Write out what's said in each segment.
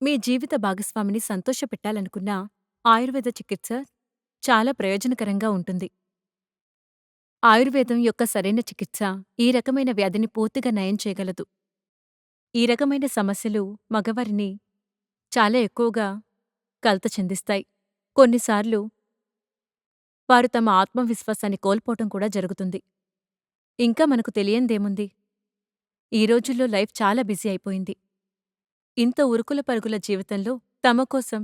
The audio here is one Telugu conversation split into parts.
మీ జీవిత భాగస్వామిని సంతోషపెట్టాలనుకున్నా ఆయుర్వేద చికిత్స చాలా ప్రయోజనకరంగా ఉంటుంది. ఆయుర్వేదం యొక్క సరైన చికిత్స ఈ రకమైన వ్యాధిని పూర్తిగా నయం చేయగలదు. ఈ రకమైన సమస్యలు మగవారిని చాలా ఎక్కువగా కలత చెందిస్తాయి. కొన్నిసార్లు వారు తమ ఆత్మవిశ్వాసాన్ని కోల్పోవటం కూడా జరుగుతుంది. ఇంకా మనకు తెలియందేముంది? ఈ రోజుల్లో లైఫ్ చాలా బిజీ అయిపోయింది. ఇంత ఉరుకుల పరుగుల జీవితంలో తమ కోసం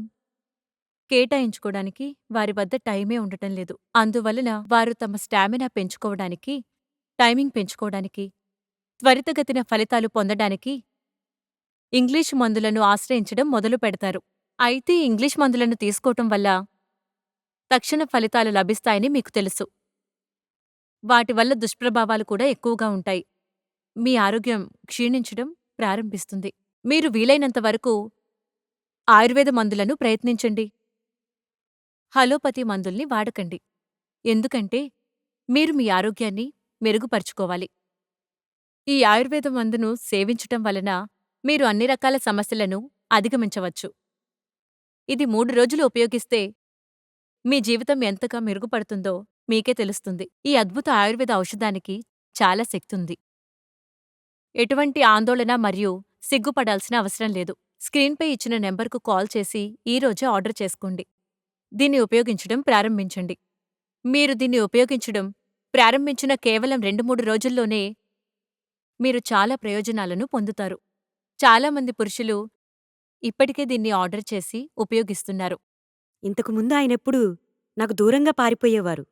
కేటాయించుకోడానికి వారి వద్ద టైమే ఉండటం లేదు. అందువలన వారు తమ స్టామినా పెంచుకోవడానికి, టైమింగ్ పెంచుకోవడానికి, త్వరితగతిన ఫలితాలు పొందడానికి ఇంగ్లీష్ మందులను ఆశ్రయించడం మొదలు పెడతారు. అయితే ఇంగ్లీష్ మందులను తీసుకోవటం వల్ల తక్షణ ఫలితాలు లభిస్తాయని మీకు తెలుసు. వాటి వల్ల దుష్ప్రభావాలు కూడా ఎక్కువగా ఉంటాయి. మీ ఆరోగ్యం క్షీణించడం ప్రారంభిస్తుంది. మీరు వీలైనంత వరకు ఆయుర్వేద మందులను ప్రయత్నించండి. హలోపతి మందుల్ని వాడకండి. ఎందుకంటే మీరు మీ ఆరోగ్యాన్ని మెరుగుపరుచుకోవాలి. ఈ ఆయుర్వేద మందును సేవించటం వలన మీరు అన్ని రకాల సమస్యలను అధిగమించవచ్చు. ఇది మూడు రోజులు ఉపయోగిస్తే మీ జీవితం ఎంతగా మెరుగుపడుతుందో మీకే తెలుస్తుంది. ఈ అద్భుత ఆయుర్వేద ఔషధానికి చాలా శక్తుంది. ఎటువంటి ఆందోళన మరియు సిగ్గుపడాల్సిన అవసరం లేదు. స్క్రీన్పై ఇచ్చిన నెంబర్కు కాల్ చేసి ఈ రోజే ఆర్డర్ చేసుకోండి. దీన్ని ఉపయోగించడం ప్రారంభించండి. మీరు దీన్ని ఉపయోగించడం ప్రారంభించిన కేవలం రెండు మూడు రోజుల్లోనే మీరు చాలా ప్రయోజనాలను పొందుతారు. చాలామంది పురుషులు ఇప్పటికే దీన్ని ఆర్డర్ చేసి ఉపయోగిస్తున్నారు. ఇంతకుముందు ఆయనెప్పుడు నాకు దూరంగా పారిపోయేవారు.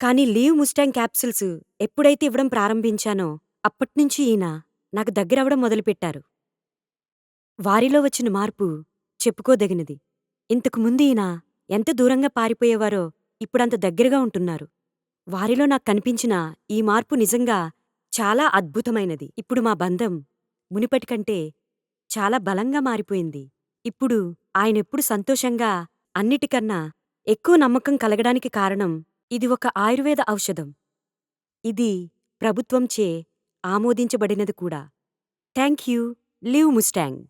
కానీ లీవ్ ముస్టాంగ్ క్యాప్సిల్స్ ఎప్పుడైతే ఇవ్వడం ప్రారంభించానో అప్పట్నుంచి ఈయన నాకు దగ్గరవడం మొదలుపెట్టారు. వారిలో వచ్చిన మార్పు చెప్పుకోదగినది. ఇంతకు ముందు ఈయన ఎంత దూరంగా పారిపోయేవారో ఇప్పుడంత దగ్గరగా ఉంటున్నారు. వారిలో నాకు కనిపించిన ఈ మార్పు నిజంగా చాలా అద్భుతమైనది. ఇప్పుడు మా బంధం మునిపటికంటే చాలా బలంగా మారిపోయింది. ఇప్పుడు ఆయనెప్పుడు సంతోషంగా అన్నిటికన్నా ఎక్కువ నమ్మకం కలగడానికి కారణం ఇది ఒక ఆయుర్వేద ఔషధం. ఇది ప్రభుత్వంచే ఆమోదించబడినది కూడా. Thank you live Mustang